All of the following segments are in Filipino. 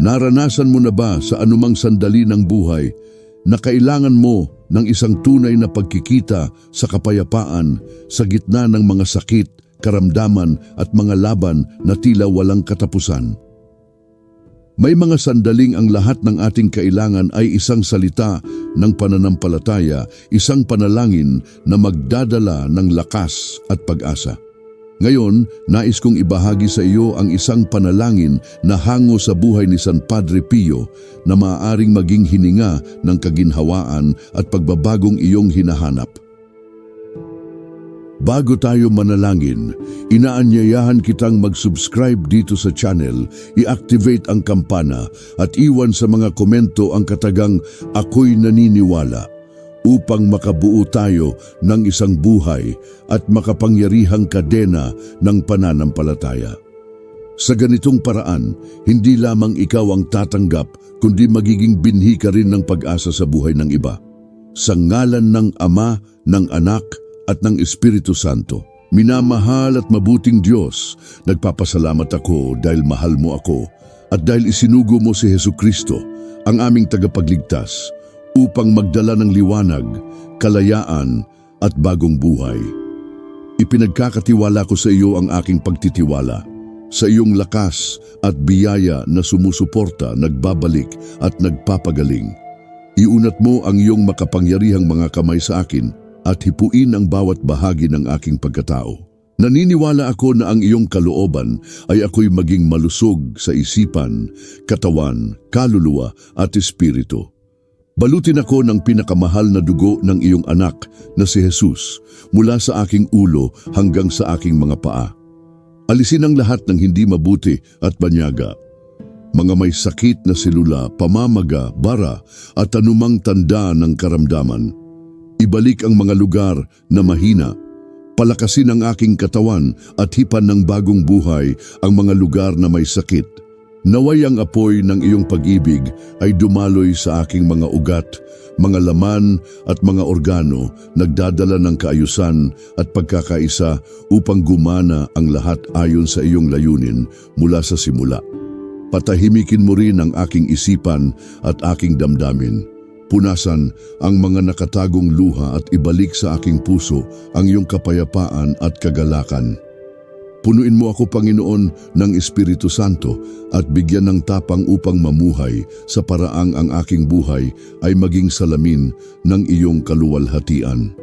Naranasan mo na ba sa anumang sandali ng buhay na kailangan mo ng isang tunay na pagkikita sa kapayapaan sa gitna ng mga sakit, karamdaman at mga laban na tila walang katapusan? May mga sandaling ang lahat ng ating kailangan ay isang salita ng pananampalataya, isang panalangin na magdadala ng lakas at pag-asa. Ngayon, nais kong ibahagi sa iyo ang isang panalangin na hango sa buhay ni San Padre Pio na maaaring maging hininga ng kaginhawaan at pagbabagong iyong hinahanap. Bago tayo manalangin, inaanyayahan kitang mag-subscribe dito sa channel, i-activate ang kampana at iwan sa mga komento ang katagang Ako'y Naniniwala upang makabuo tayo ng isang buhay at makapangyarihang kadena ng pananampalataya. Sa ganitong paraan, hindi lamang ikaw ang tatanggap kundi magiging binhi ka rin ng pag-asa sa buhay ng iba. Sa ngalan ng Ama, ng Anak, at ng Espiritu Santo. Minamahal at mabuting Diyos, nagpapasalamat ako dahil mahal mo ako at dahil isinugo mo si Heso Kristo, ang aming tagapagligtas, upang magdala ng liwanag, kalayaan at bagong buhay. Ipinagkakatiwala ko sa iyo ang aking pagtitiwala, sa iyong lakas at biyaya na sumusuporta, nagbabalik at nagpapagaling. Iunat mo ang iyong makapangyarihang mga kamay sa akin at hipuin ang bawat bahagi ng aking pagkatao. Naniniwala ako na ang iyong kalooban ay ako'y maging malusog sa isipan, katawan, kaluluwa at espiritu. Balutin ako ng pinakamahal na dugo ng iyong anak na si Jesus mula sa aking ulo hanggang sa aking mga paa. Alisin ang lahat ng hindi mabuti at banyaga. Mga may sakit na silula, pamamaga, bara at anumang tanda ng karamdaman. Ibalik ang mga lugar na mahina. Palakasin ang aking katawan at hipan ng bagong buhay ang mga lugar na may sakit. Naway ang apoy ng iyong pag-ibig ay dumaloy sa aking mga ugat, mga laman at mga organo, nagdadala ng kaayusan at pagkakaisa upang gumana ang lahat ayon sa iyong layunin mula sa simula. Patahimikin mo rin ang aking isipan at aking damdamin. Punasan ang mga nakatagong luha at ibalik sa aking puso ang iyong kapayapaan at kagalakan. Punuin mo ako, Panginoon, ng Espiritu Santo at bigyan ng tapang upang mamuhay sa paraang ang aking buhay ay maging salamin ng iyong kaluwalhatian.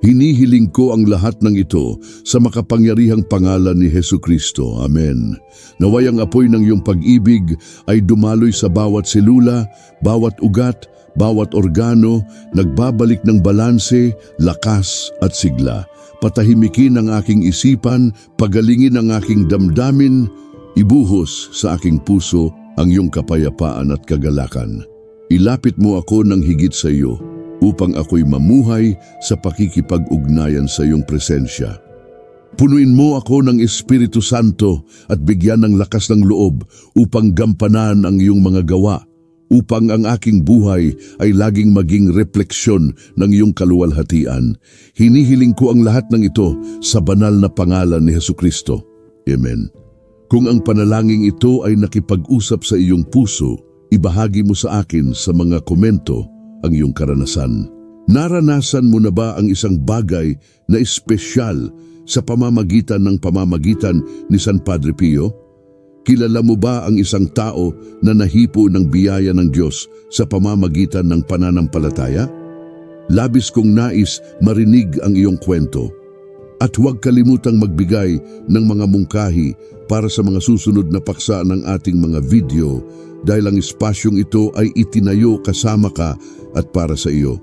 Hinihiling ko ang lahat ng ito sa makapangyarihang pangalan ni Heso Kristo. Amen. Naway ang apoy ng iyong pag-ibig ay dumaloy sa bawat selula, bawat ugat, bawat organo, nagbabalik ng balanse, lakas at sigla. Patahimikin ang aking isipan, pagalingin ang aking damdamin, ibuhos sa aking puso ang iyong kapayapaan at kagalakan. Ilapit mo ako ng higit sa iyo upang ako'y mamuhay sa pakikipag-ugnayan sa iyong presensya. Punuin mo ako ng Espiritu Santo at bigyan ng lakas ng loob upang gampanan ang iyong mga gawa, upang ang aking buhay ay laging maging refleksyon ng iyong kaluwalhatian. Hinihiling ko ang lahat ng ito sa banal na pangalan ni Heso Kristo. Amen. Kung ang panalangin ito ay nakipag-usap sa iyong puso, ibahagi mo sa akin sa mga komento ang iyong karanasan. Naranasan mo na ba ang isang bagay na espesyal sa pamamagitan ng pamamagitan ni San Padre Pio? Kilala mo ba ang isang tao na nahipo ng biyaya ng Diyos sa pamamagitan ng pananampalataya? Labis kong nais marinig ang iyong kwento. At huwag kalimutang magbigay ng mga mungkahi para sa mga susunod na paksa ng ating mga video dahil ang espasyong ito ay itinayo kasama ka at para sa iyo.